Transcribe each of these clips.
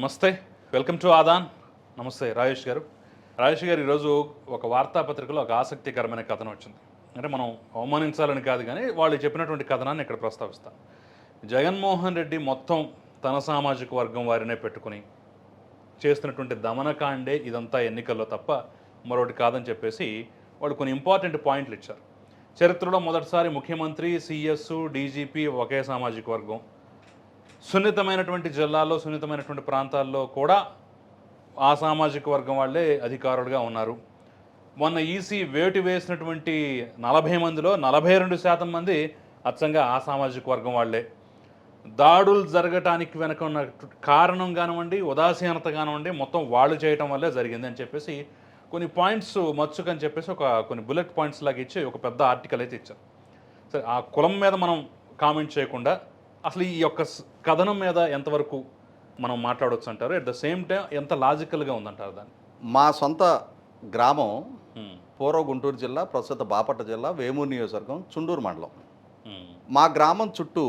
నమస్తే. Welcome to Aadan నమస్తే రాజేష్ గారు. రాజేష్ గారు ఈరోజు ఒక వార్తాపత్రికలో ఒక ఆసక్తికరమైన కథనం వచ్చింది. అంటే మనం అవమానించాలని కాదు కానీ వాళ్ళు చెప్పినటువంటి కథనాన్ని ఇక్కడ ప్రస్తావిస్తాం జగన్మోహన్ రెడ్డి మొత్తం తన సామాజిక వర్గం వారినే పెట్టుకుని చేస్తున్నటువంటి దమనకాండే ఇదంతా ఎన్నికల్లో తప్ప మరొకటి కాదని చెప్పేసి వాళ్ళు కొన్ని ఇంపార్టెంట్ పాయింట్లు ఇచ్చారు. చరిత్రలో మొదటిసారి ముఖ్యమంత్రి సిఎస్ డీజీపీ ఒకే సామాజిక వర్గం. సున్నితమైనటువంటి జిల్లాల్లో సున్నితమైనటువంటి ప్రాంతాల్లో కూడా ఆ సామాజిక వర్గం వాళ్ళే అధికారులుగా ఉన్నారు. మొన్న ఈసీ వేటు వేసినటువంటి నలభై మందిలో నలభై రెండు శాతం మంది అచ్చంగా ఆ సామాజిక వర్గం వాళ్ళే. దాడులు జరగటానికి వెనక ఉన్న కారణం కానివ్వండి ఉదాసీనత కానివ్వండి మొత్తం వాళ్ళు చేయటం వల్లే జరిగింది అని చెప్పేసి కొన్ని పాయింట్స్ మచ్చుకని చెప్పేసి ఒక కొన్ని బుల్లెట్ పాయింట్స్ లాగా ఇచ్చి ఒక పెద్ద ఆర్టికల్ అయితే ఇచ్చారు. సరే ఆ కులం మీద మనం కామెంట్ చేయకుండా అసలు ఈ యొక్క కథనం మీద ఎంతవరకు మనం మాట్లాడవచ్చు అంటారు అట్ ద సేమ్ టైం ఎంత లాజికల్గా ఉందంటారు దాన్ని మా సొంత గ్రామం. పూర్వ గుంటూరు జిల్లా ప్రస్తుత బాపట్ల జిల్లా వేమూరు నియోజకవర్గం చుండూరు మండలం. మా గ్రామం చుట్టూ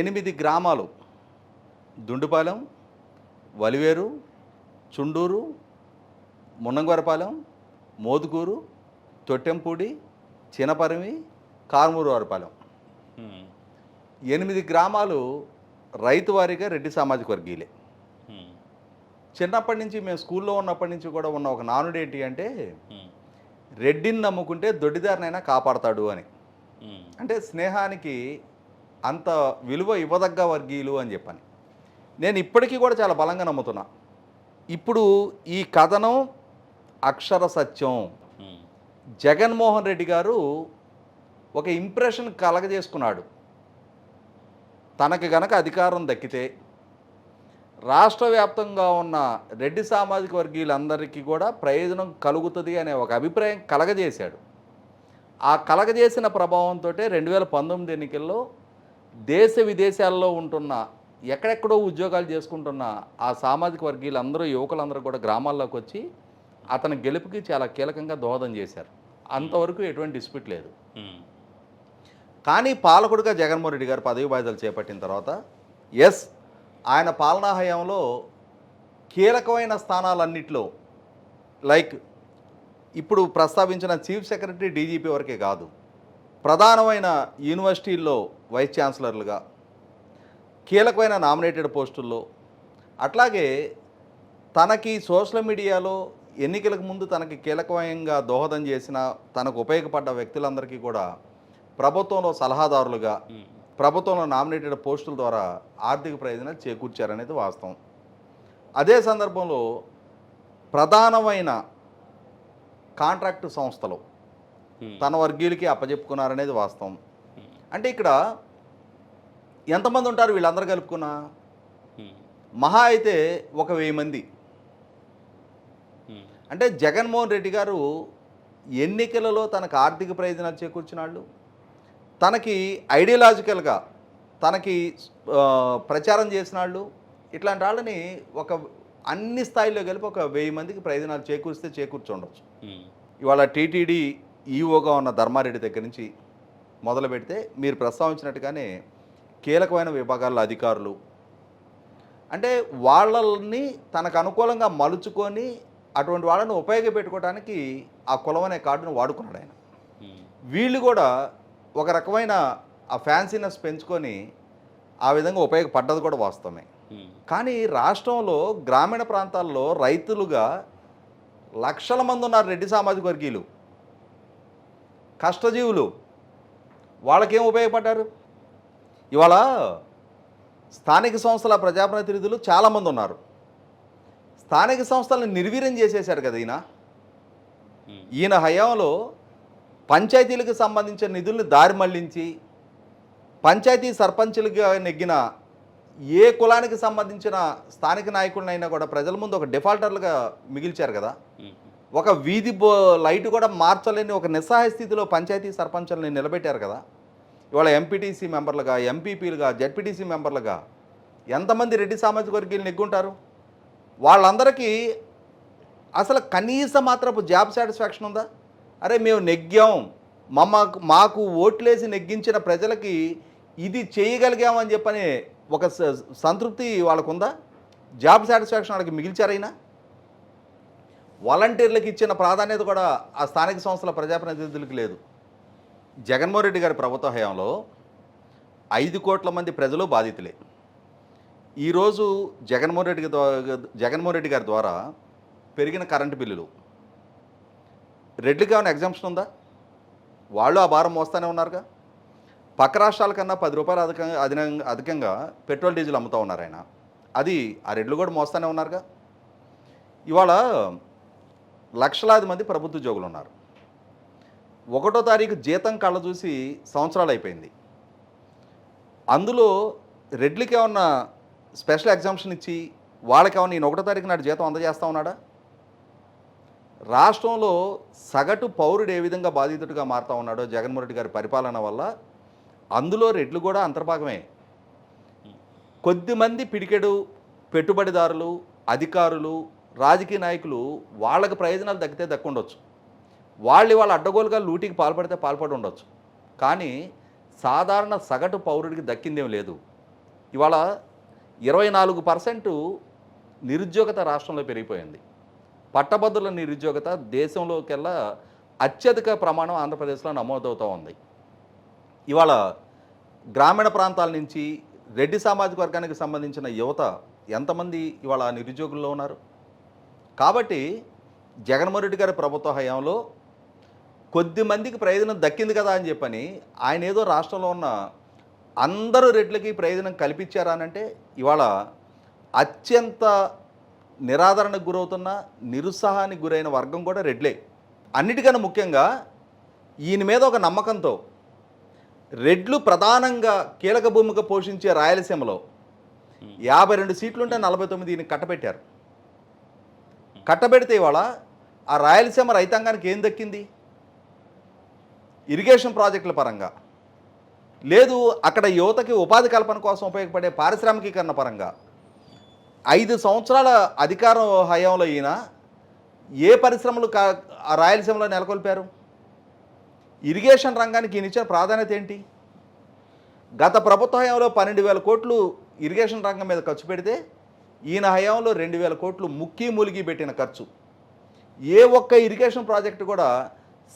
ఎనిమిది గ్రామాలు దుండుపాలెం వలివేరు చుండూరు మున్నంగవరపాలెం మోదుకూరు తొట్టెంపూడి చినపరిమి కారుమూరు వారిపాలెం. ఎనిమిది గ్రామాలు రైతు వారీగా రెడ్డి సామాజిక వర్గీయులే. చిన్నప్పటి నుంచి మేము స్కూల్లో ఉన్నప్పటి నుంచి కూడా ఉన్న ఒక నానుడు ఏంటి అంటే. రెడ్డిని నమ్ముకుంటే దొడ్డిదారినైనా కాపాడతాడు అని. అంటే స్నేహానికి అంత విలువ ఇవ్వదగ్గ వర్గీయులు అని చెప్పని నేను ఇప్పటికీ కూడా చాలా బలంగా నమ్ముతున్నా ఇప్పుడు ఈ కథనం అక్షర సత్యం. జగన్మోహన్ రెడ్డి గారు ఒక ఇంప్రెషన్ కలగజేసుకున్నాడు తనకి గనక అధికారం దక్కితే రాష్ట్ర వ్యాప్తంగా ఉన్న రెడ్డి సామాజిక వర్గీయులందరికీ కూడా ప్రయోజనం కలుగుతుంది అనే ఒక అభిప్రాయం కలగజేశాడు. ఆ కలగజేసిన ప్రభావంతో రెండు వేల పంతొమ్మిది ఎన్నికల్లో దేశ విదేశాల్లో ఉంటున్న ఎక్కడెక్కడో ఉద్యోగాలు చేసుకుంటున్న ఆ సామాజిక వర్గీయులందరూ యువకులందరూ కూడా గ్రామాల్లోకి వచ్చి అతని గెలుపుకి చాలా కీలకంగా దోహదం చేశారు. అంతవరకు ఎటువంటి డిస్ప్యూట్ లేదు. కానీ పాలకుడిగా జగన్మోహన్ రెడ్డి గారు పదవి బాధ్యతలు చేపట్టిన తర్వాత ఎస్ ఆయన పాలనా హయాంలో కీలకమైన స్థానాలన్నింటిలో లైక్ ఇప్పుడు ప్రస్తావించిన చీఫ్ సెక్రటరీ డీజీపీ వరకే కాదు ప్రధానమైన యూనివర్సిటీల్లో వైస్ ఛాన్సలర్లుగా కీలకమైన నామినేటెడ్ పోస్టుల్లో అట్లాగే తనకి సోషల్ మీడియాలో ఎన్నికలకు ముందు తనకి కీలకమైన దోహదం చేసిన తనకు ఉపయోగపడ్డ వ్యక్తులందరికీ కూడా ప్రభుత్వంలో సలహాదారులుగా. ప్రభుత్వంలో నామినేటెడ్ పోస్టుల ద్వారా ఆర్థిక ప్రయోజనాలు చేకూర్చారనేది వాస్తవం అదే సందర్భంలో ప్రధానమైన కాంట్రాక్టు సంస్థలు. తన వర్గీయులకి అప్పజెప్పుకున్నారనేది వాస్తవం. అంటే ఇక్కడ ఎంతమంది ఉంటారు వీళ్ళందరూ కలుపుకున్నా. మహా అయితే ఒక వెయ్యి మంది. అంటే జగన్మోహన్ రెడ్డి గారు ఎన్నికలలో తనకు ఆర్థిక ప్రయోజనాలు చేకూర్చిన వాళ్ళు తనకి ఐడియాలజికల్గా తనకి ప్రచారం చేసిన వాళ్ళు ఇట్లాంటి వాళ్ళని ఒక అన్ని స్థాయిలో కలిపి ఒక వెయ్యి మందికి ప్రయోజనాలు చేకూరిస్తే చేకూర్చుండొచ్చు. ఇవాళ టీటీడీ ఈఓగా ఉన్న ధర్మారెడ్డి దగ్గర నుంచి మొదలు పెడితే మీరు ప్రస్తావించినట్టుగానే కీలకమైన విభాగాల అధికారులు అంటే వాళ్ళని తనకు అనుకూలంగా మలుచుకొని అటువంటి వాళ్ళని ఉపయోగపెట్టుకోవడానికి ఆ కులం అనే కార్డును వాడుకున్నాడు ఆయన. వీళ్ళు కూడా ఒక రకమైన ఆ ఫ్యాన్సీనెస్ పెంచుకొని ఆ విధంగా ఉపయోగపడ్డది కూడా వాస్తవమే. కానీ రాష్ట్రంలో గ్రామీణ ప్రాంతాల్లో రైతులుగా లక్షల మంది ఉన్నారు రెడ్డి సామాజిక వర్గీయులు. కష్టజీవులు. వాళ్ళకేం ఉపయోగపడ్డారు? ఇవాళ స్థానిక సంస్థల ప్రజాప్రతినిధులు చాలామంది ఉన్నారు. స్థానిక సంస్థలను నిర్వీర్యం చేసేశారు కదా ఈయన. ఈయన హయాంలో పంచాయతీలకు సంబంధించిన నిధుల్ని దారి మళ్ళించి పంచాయతీ సర్పంచులుగా నెగ్గిన ఏ కులానికి సంబంధించిన స్థానిక నాయకులనైనా కూడా ప్రజల ముందు ఒక డిఫాల్టర్లుగా మిగిల్చారు కదా. ఒక వీధి బో లైట్ కూడా మార్చలేని ఒక నిస్సహాయ స్థితిలో పంచాయతీ సర్పంచుల్ని నిలబెట్టారు కదా. ఇవాళ ఎంపీటీసీ మెంబర్లుగా ఎంపీపీలుగా జడ్పీటీసీ మెంబర్లుగా ఎంతమంది రెడ్డి సామాజిక వర్గీయులు నెగ్గుంటారు? వాళ్ళందరికీ అసలు కనీస మాత్రపు జాబ్ సాటిస్ఫాక్షన్ ఉందా? అరే మేము నెగ్గాం. మమ్మ మాకు ఓట్లేసి నెగ్గించిన ప్రజలకి ఇది చేయగలిగామని చెప్పని ఒక స- సంతృప్తి వాళ్ళకు ఉందా జాబ్ సాటిస్ఫాక్షన్ వాళ్ళకి మిగిల్చారైనా? వాలంటీర్లకు ఇచ్చిన ప్రాధాన్యత కూడా ఆ స్థానిక సంస్థల ప్రజాప్రతినిధులకు లేదు. జగన్మోహన్ రెడ్డి గారి ప్రభుత్వ హయాంలో ఐదు కోట్ల మంది ప్రజలు బాధితులే. ఈరోజు జగన్మోహన్ రెడ్డి జగన్మోహన్ రెడ్డి గారి ద్వారా పెరిగిన కరెంటు బిల్లులు రెడ్లకి ఏమైనా ఎగ్జామ్షన్ ఉందా? వాళ్ళు ఆ భారం మోస్తానే ఉన్నారుగా? పక్క రాష్ట్రాల కన్నా పది రూపాయలు అధికంగా అధికంగా అధికంగా పెట్రోల్ డీజిల్ అమ్ముతూ ఉన్నారు ఆయన. అది ఆ రెడ్లు కూడా మోస్తానే ఉన్నారుగా? ఇవాళ లక్షలాది మంది ప్రభుత్వ ఉద్యోగులు ఉన్నారు. ఒకటో తారీఖు జీతం కళ్ళ చూసి సంవత్సరాలు అయిపోయింది. అందులో రెడ్లకి ఏమన్నా స్పెషల్ ఎగ్జామ్షన్ ఇచ్చి వాళ్ళకి ఏమన్నా నేను ఒకటో తారీఖు నాడు జీతం అందజేస్తా ఉన్నాడా? రాష్ట్రంలో సగటు పౌరుడు ఏ విధంగా బాధితుడిగా మారుతా ఉన్నాడో జగన్మోహన్ రెడ్డి గారి పరిపాలన వల్ల అందులో రెడ్లు కూడా అంతర్భాగమే. కొద్దిమంది పిడికెడు పెట్టుబడిదారులు అధికారులు రాజకీయ నాయకులు వాళ్ళకి ప్రయోజనాలు దక్కితే దక్కుండొచ్చు. వాళ్ళు వాళ్ళ అడ్డగోలుగా లూటీకి పాల్పడితే పాల్పడి ఉండొచ్చు. కానీ సాధారణ సగటు పౌరుడికి దక్కిందేం లేదు. ఇవాళ ఇరవై నాలుగు పర్సెంటు నిరుద్యోగత రాష్ట్రంలో పెరిగిపోయింది. పట్టభద్రుల నిరుద్యోగత దేశంలోకెల్లా అత్యధిక ప్రమాణం ఆంధ్రప్రదేశ్లో నమోదవుతూ ఉంది. ఇవాళ గ్రామీణ ప్రాంతాల నుంచి రెడ్డి సామాజిక వర్గానికి సంబంధించిన యువత ఎంతమంది ఇవాళ నిరుద్యోగుల్లో ఉన్నారు? కాబట్టి జగన్మోహన్ రెడ్డి గారి ప్రభుత్వ హయాంలో కొద్ది మందికి ప్రయోజనం దక్కింది కదా అని చెప్పని ఆయన ఏదో రాష్ట్రంలో ఉన్న అందరూ రెడ్లకి ప్రయోజనం కల్పించారా అంటే ఇవాళ అత్యంత నిరాదరణకు గురవుతున్న నిరుత్సాహానికి గురైన వర్గం కూడా రెడ్లే. అన్నిటికన్నా ముఖ్యంగా ఈయన మీద ఒక నమ్మకంతో రెడ్లు ప్రధానంగా కీలక భూమిక పోషించే రాయలసీమలో యాభై రెండు సీట్లుంటే నలభై తొమ్మిది ఈయన కట్టబెట్టారు. కట్టబెడితే ఇవాళ ఆ రాయలసీమ రైతాంగానికి ఏం దక్కింది? ఇరిగేషన్ ప్రాజెక్టుల పరంగా. లేదు అక్కడ యువతకి ఉపాధి కల్పన కోసం ఉపయోగపడే పారిశ్రామికీకరణ పరంగా. ఐదు సంవత్సరాల అధికారం హయాంలో ఈయన ఏ పరిశ్రమలు కా ఆ రాయలసీమలో నెలకొల్పారు? ఇరిగేషన్ రంగానికి ఈయన ఇచ్చిన ప్రాధాన్యత ఏంటి? గత ప్రభుత్వ హయాంలో పన్నెండు వేల కోట్లు ఇరిగేషన్ రంగం మీద ఖర్చు పెడితే ఈయన హయాంలో రెండు వేల కోట్లు ముక్కి మూలిగి పెట్టిన ఖర్చు. ఏ ఒక్క ఇరిగేషన్ ప్రాజెక్టు కూడా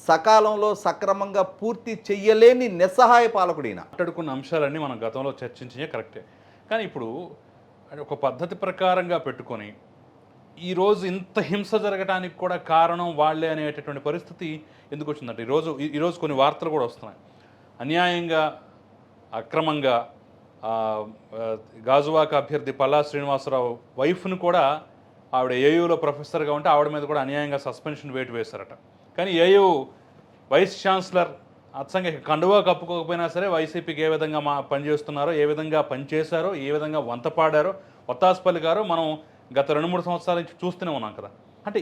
సకాలంలో సక్రమంగా పూర్తి చెయ్యలేని నిస్సహాయ పాలకుడు ఈయన. మాట్లాడుకున్న అంశాలన్నీ మనం గతంలో చర్చించే కరెక్టే. కానీ ఇప్పుడు అది ఒక పద్ధతి ప్రకారంగా పెట్టుకొని ఈరోజు ఇంత హింస జరగడానికి కూడా కారణం వాళ్ళే అనేటటువంటి పరిస్థితి ఎందుకు వచ్చిందంటే ఈరోజు ఈరోజు కొన్ని వార్తలు కూడా వస్తున్నాయి. అన్యాయంగా అక్రమంగా గాజువాక అభ్యర్థి పల్లా శ్రీనివాసరావు వైఫ్ను కూడా ఆవిడ ఏయూలో ప్రొఫెసర్గా ఉంటే ఆవిడ మీద కూడా అన్యాయంగా సస్పెన్షన్ వేటు వేశారట. కానీ ఏయూ వైస్ ఛాన్సలర్ అచ్చంగా ఇక కండువా కప్పుకోకపోయినా సరే వైసీపీకి ఏ విధంగా మా పనిచేస్తున్నారో ఏ విధంగా పనిచేశారో ఏ విధంగా వంత పాడారో ఒత్తాసుపల్లి గారు మనం గత రెండు మూడు సంవత్సరాల నుంచి చూస్తూనే ఉన్నాం కదా. అంటే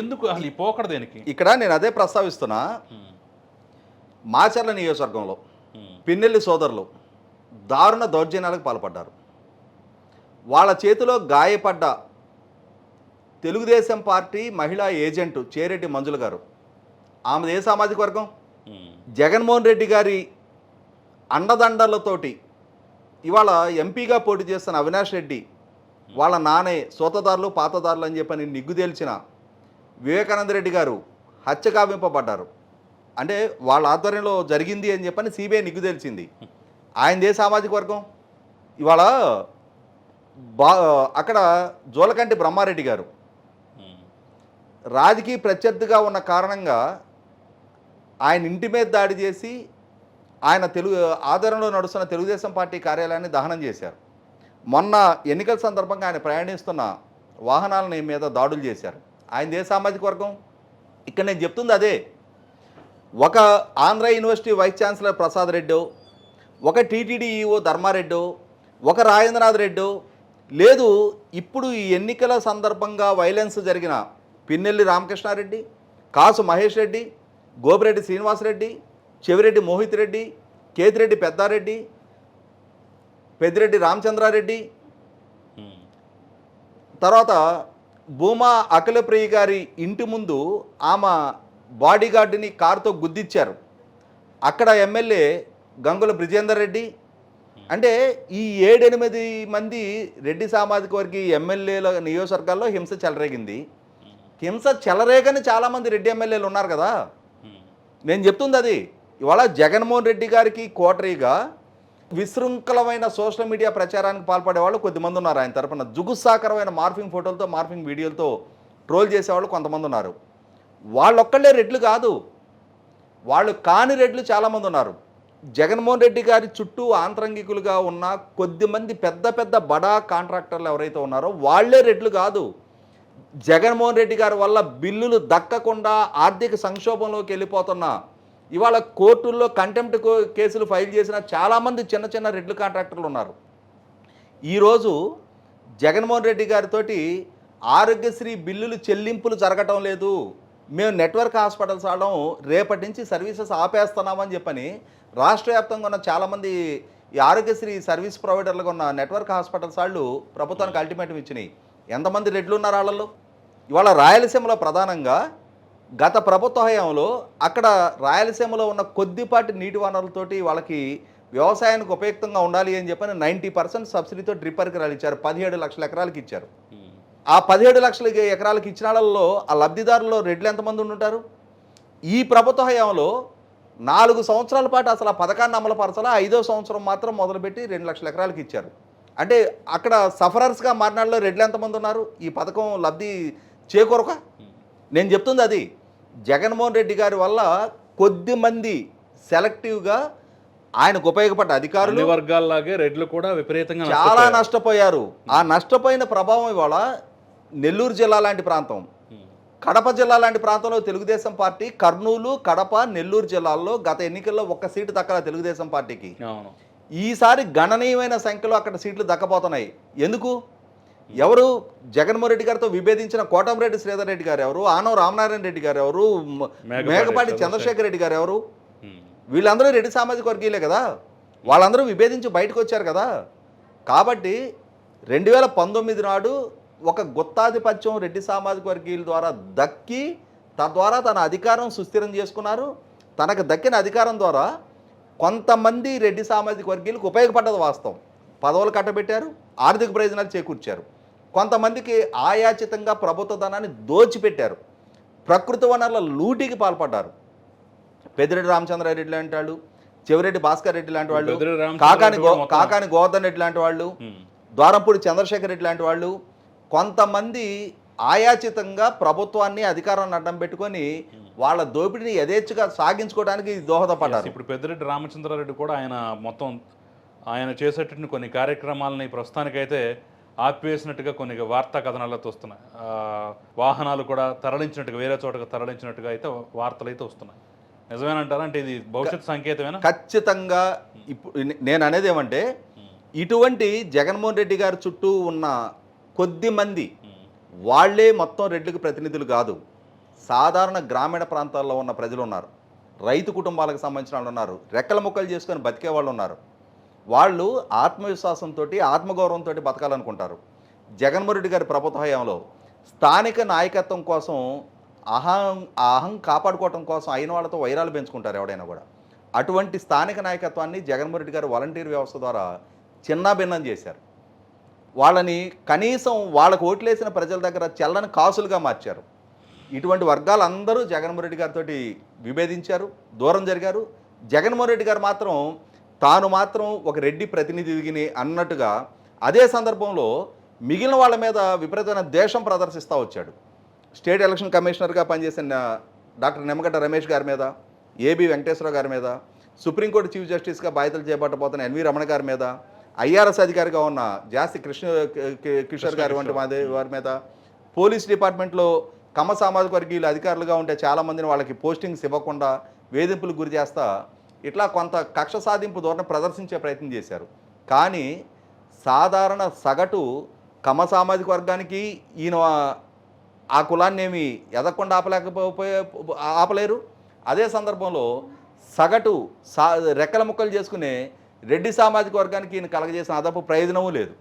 ఎందుకు అసలు ఈ పోకడ దేనికి? ఇక్కడ నేను అదే ప్రస్తావిస్తున్నా. మాచర్ల నియోజకవర్గంలో పిన్నెల్లి సోదరులు దారుణ దౌర్జన్యాలకు పాల్పడ్డారు. వాళ్ళ చేతిలో గాయపడ్డ తెలుగుదేశం పార్టీ మహిళా ఏజెంటు చేరెడ్డి మంజుల గారు. ఆమె ఏ సామాజిక వర్గం? జగన్మోహన్ రెడ్డి గారి అండదండలతోటి ఇవాళ ఎంపీగా పోటీ చేస్తున్న అవినాష్ రెడ్డి వాళ్ళ నానే సోతదారులు పాతదారులు అని చెప్పని నిగ్గు తేల్చిన వివేకానంద రెడ్డి గారు హత్య కావింపబడ్డారు అంటే వాళ్ళ ఆధ్వర్యంలో జరిగింది అని చెప్పని సిబిఐ నిగ్గు తేల్చింది. ఆయనదే సామాజిక వర్గం? ఇవాళ బా అక్కడ జోలకంటి బ్రహ్మారెడ్డి గారు. రాజకీయ ప్రత్యర్థిగా ఉన్న కారణంగా ఆయన ఇంటి మీద దాడి చేసి ఆయన తెలుగు ఆధారంలో నడుస్తున్న తెలుగుదేశం పార్టీ కార్యాలయాన్ని దహనం చేశారు. మొన్న ఎన్నికల సందర్భంగా ఆయన ప్రయాణిస్తున్న వాహనాలని మీద దాడులు చేశారు. ఆయన ఏ సామాజిక వర్గం? ఇక్కడ నేను చెప్తుంది అదే. ఒక Andhra university vice chancellor Prasad రెడ్డో ఒక టీటీడీ ఈఓ ధర్మారెడ్డో ఒక రాజేంద్రనాథ్ రెడ్డో లేదు ఇప్పుడు ఈ ఎన్నికల సందర్భంగా వైలెన్స్ జరిగిన పిన్నెల్లి రామకృష్ణారెడ్డి కాసు మహేష్ రెడ్డి గోపిరెడ్డి శ్రీనివాసరెడ్డి చెవిరెడ్డి మోహిత్ రెడ్డి కేతిరెడ్డి పెద్దారెడ్డి పెద్దిరెడ్డి రామచంద్రారెడ్డి. తర్వాత భూమా అఖిలప్రియ గారి ఇంటి ముందు ఆమె బాడీగార్డుని కారుతో గుద్దిచ్చారు. అక్కడ ఎమ్మెల్యే గంగుల బ్రిజేందర్ రెడ్డి అంటే ఈ ఏడెనిమిది మంది రెడ్డి సామాజిక వర్గీ ఎమ్మెల్యేల నియోజకవర్గాల్లో హింస చెలరేగింది. హింస చెలరేగని చాలామంది రెడ్డి ఎమ్మెల్యేలు ఉన్నారు కదా. నేను చెప్తుంది అది. ఇవాళ జగన్మోహన్ రెడ్డి గారికి కోటరీగా విశృంఖలమైన సోషల్ మీడియా ప్రచారానికి పాల్పడే వాళ్ళు కొద్దిమంది ఉన్నారు ఆయన తరపున. జుగుస్సాకరమైన మార్ఫింగ్ ఫోటోలతో మార్ఫింగ్ వీడియోలతో ట్రోల్ చేసేవాళ్ళు కొంతమంది ఉన్నారు. వాళ్ళొక్కళ్ళే రెడ్లు కాదు. వాళ్ళు కాని రెడ్లు చాలామంది ఉన్నారు. జగన్మోహన్ రెడ్డి గారి చుట్టూ ఆంతరంగికులుగా ఉన్న కొద్దిమంది పెద్ద పెద్ద బడా కాంట్రాక్టర్లు ఎవరైతే ఉన్నారో వాళ్ళే రెడ్లు కాదు. జగన్మోహన్ రెడ్డి గారి వల్ల బిల్లులు దక్కకుండా ఆర్థిక సంక్షోభంలోకి వెళ్ళిపోతున్న ఇవాళ కోర్టుల్లో కంటెంప్ట్ కేసులు ఫైల్ చేసిన చాలామంది చిన్న చిన్న రెడ్లు కాంట్రాక్టర్లు ఉన్నారు. ఈరోజు జగన్మోహన్ రెడ్డి గారితోటి ఆరోగ్యశ్రీ బిల్లులు చెల్లింపులు జరగటం లేదు. మేము నెట్వర్క్ హాస్పిటల్స్ ఆడడం రేపటి నుంచి సర్వీసెస్ ఆపేస్తున్నామని చెప్పని రాష్ట్ర వ్యాప్తంగా ఉన్న చాలామంది ఈ ఆరోగ్యశ్రీ సర్వీస్ ప్రొవైడర్లుగా ఉన్న నెట్వర్క్ హాస్పిటల్స్ వాళ్ళు ప్రభుత్వానికి అల్టిమేటం ఇచ్చినాయి. ఎంతమంది రెడ్లు ఉన్నారు వాళ్ళలో ఇవాళ రాయలసీమలో ప్రధానంగా గత ప్రభుత్వ హయాంలో అక్కడ రాయలసీమలో ఉన్న కొద్దిపాటి నీటి వనరులతోటి వాళ్ళకి వ్యవసాయానికి ఉపయుక్తంగా ఉండాలి అని చెప్పని నైంటీ పర్సెంట్ సబ్సిడీతో డ్రిప్ పరికరాలు ఇచ్చారు. పదిహేడు లక్షల ఎకరాలకి ఇచ్చారు. ఉమ్. ఆ పదిహేడు లక్షల ఎకరాలకు ఇచ్చిన వాళ్ళల్లో ఆ లబ్ధిదారుల్లో రెడ్లు ఎంతమంది ఉండుంటారు? ఈ ప్రభుత్వ హయాంలో నాలుగు సంవత్సరాల పాటు అసలు ఆ పథకాన్ని అమలుపరచాలా ఐదో సంవత్సరం మాత్రం మొదలుపెట్టి రెండు లక్షల ఎకరాలకు ఇచ్చారు. అంటే అక్కడ సఫరర్స్గా మారినాళ్ళలో రెడ్లు ఎంతమంది ఉన్నారు ఈ పథకం లబ్ధి చేకూరక? నేను చెప్తుంది అది. జగన్మోహన్ రెడ్డి గారి వల్ల కొద్ది మంది సెలెక్టివ్గా ఆయనకు ఉపయోగపడ్డ అధికారులు వర్గాల్లాగే రెడ్లు కూడా విపరీతంగా చాలా నష్టపోయారు. ఆ నష్టపోయిన ప్రభావం ఇవాళ నెల్లూరు జిల్లా లాంటి ప్రాంతం. కడప జిల్లా లాంటి ప్రాంతంలో తెలుగుదేశం పార్టీ కర్నూలు కడప నెల్లూరు జిల్లాల్లో గత ఎన్నికల్లో ఒక్క సీటు దక్కల తెలుగుదేశం పార్టీకి. అవును. ఈసారి గణనీయమైన సంఖ్యలో అక్కడ సీట్లు దక్కబోతున్నాయి. ఎందుకు? ఎవరు? జగన్మోహన్ రెడ్డి గారితో విభేదించిన కోటంరెడ్డి శ్రీధర్ రెడ్డి గారు ఎవరు? ఆనవ రామనారాయణ రెడ్డి గారు ఎవరు? మేకపాటి చంద్రశేఖర్ రెడ్డి గారు ఎవరు? ఉమ్. వీళ్ళందరూ రెడ్డి సామాజిక వర్గీయులే కదా. వాళ్ళందరూ విభేదించి బయటకు వచ్చారు కదా. కాబట్టి రెండు వేల పంతొమ్మిది నాడు ఒక గుత్తాధిపత్యం రెడ్డి సామాజిక వర్గీయుల ద్వారా దక్కి తద్వారా తన అధికారం సుస్థిరం చేసుకున్నారు. తనకు దక్కిన అధికారం ద్వారా కొంతమంది రెడ్డి సామాజిక వర్గీయులకు ఉపయోగపడ్డది వాస్తవం. పదవులు కట్టబెట్టారు ఆర్థిక ప్రయోజనాలు చేకూర్చారు. కొంతమందికి ఆయాచితంగా ప్రభుత్వ ధనాన్ని దోచిపెట్టారు. ప్రకృతి వనరుల లూటికి పాల్పడ్డారు. పెద్దిరెడ్డి రామచంద్రారెడ్డి లాంటి వాళ్ళు చెవిరెడ్డి భాస్కర్ రెడ్డి లాంటి వాళ్ళు కాకాని కాకాని గోవర్ధన్ రెడ్డి లాంటి వాళ్ళు. ద్వారంపూడి చంద్రశేఖర్ రెడ్డి లాంటి వాళ్ళు కొంతమంది ఆయాచితంగా ప్రభుత్వాన్ని అధికారాన్ని అడ్డం పెట్టుకొని వాళ్ళ దోపిడీని యథేచ్ఛగా సాగించుకోవడానికి దోహదపడ్డారు. ఇప్పుడు పెద్దిరెడ్డి రామచంద్రారెడ్డి కూడా ఆయన మొత్తం ఆయన చేసేటటువంటి కొన్ని కార్యక్రమాలని ప్రస్తుతానికైతే ఆపివేసినట్టుగా కొన్ని వార్తా కథనాలతో వస్తున్నాయి. వాహనాలు కూడా తరలించినట్టుగా వేరే చోటకు తరలించినట్టుగా అయితే వార్తలు అయితే వస్తున్నాయి. నిజమేనంటారా? అంటే ఇది భవిష్యత్ సంకేతమేనా? ఖచ్చితంగా ఇప్పుడు నేను అనేది ఏమంటే ఇటువంటి జగన్మోహన్ రెడ్డి గారి చుట్టూ ఉన్న కొద్ది మంది. వాళ్ళే మొత్తం రెడ్లకు ప్రతినిధులు కాదు. సాధారణ గ్రామీణ ప్రాంతాల్లో ఉన్న ప్రజలు ఉన్నారు రైతు కుటుంబాలకు సంబంధించిన వాళ్ళు ఉన్నారు. రెక్కల ముక్కలు చేసుకొని బతికే వాళ్ళు ఉన్నారు. వాళ్ళు ఆత్మవిశ్వాసంతో ఆత్మగౌరవంతో బతకాలనుకుంటారు. జగన్మోహన్ రెడ్డి గారి ప్రభుత్వ హయాంలో స్థానిక నాయకత్వం కోసం అహం అహం కాపాడుకోవటం కోసం అయిన వాళ్ళతో వైరాలు పెంచుకుంటారు ఎవడైనా కూడా. అటువంటి స్థానిక నాయకత్వాన్ని జగన్మోహన్ రెడ్డి గారు వాలంటీర్ వ్యవస్థ ద్వారా చిన్నాభిన్నం చేశారు. వాళ్ళని కనీసం వాళ్ళకు ఓట్లేసిన ప్రజల దగ్గర చెల్లని కాసులుగా మార్చారు. ఇటువంటి వర్గాలు అందరూ జగన్మోహన్ రెడ్డి గారితో విభేదించారు దూరం జరిగారు. జగన్మోహన్ రెడ్డి గారు మాత్రం తాను మాత్రం ఒక రెడ్డి ప్రతినిధిని అన్నట్టుగా అదే సందర్భంలో మిగిలిన వాళ్ళ మీద విపరీతమైన దేశం ప్రదర్శిస్తూ వచ్చాడు. స్టేట్ ఎలక్షన్ కమిషనర్గా పనిచేసిన డాక్టర్ నిమ్మగడ్డ రమేష్ గారి మీద ఏబి వెంకటేశ్వర గారి మీద సుప్రీంకోర్టు చీఫ్ జస్టిస్గా బాధ్యతలు చేపట్టబోతున్న ఎన్వి రమణ గారి మీద ఐఆర్ఎస్ అధికారిగా ఉన్న జాస్తి కృష్ణ కి- కిషోర్ గారి వంటి మాది వారి మీద పోలీస్ డిపార్ట్మెంట్లో కమ్మ సామాజిక వర్గీయులు అధికారులుగా ఉంటే చాలామందిని వాళ్ళకి పోస్టింగ్స్ ఇవ్వకుండా వేధింపులు గురి చేస్తా ఇట్లా కొంత కక్ష సాధింపు ధోరణి ప్రదర్శించే ప్రయత్నం చేశారు. కానీ సాధారణ సగటు కమ్మ సామాజిక వర్గానికి ఈయన ఆ కులాన్ని ఏమి ఎదగకుండా ఆపలేకపోయే ఆపలేరు. అదే సందర్భంలో సగటు సా రెక్కల ముక్కలు చేసుకునే రెడ్డి సామాజిక వర్గానికి ఈయన కలగజేసిన అదపు ప్రయోజనమూ లేదు.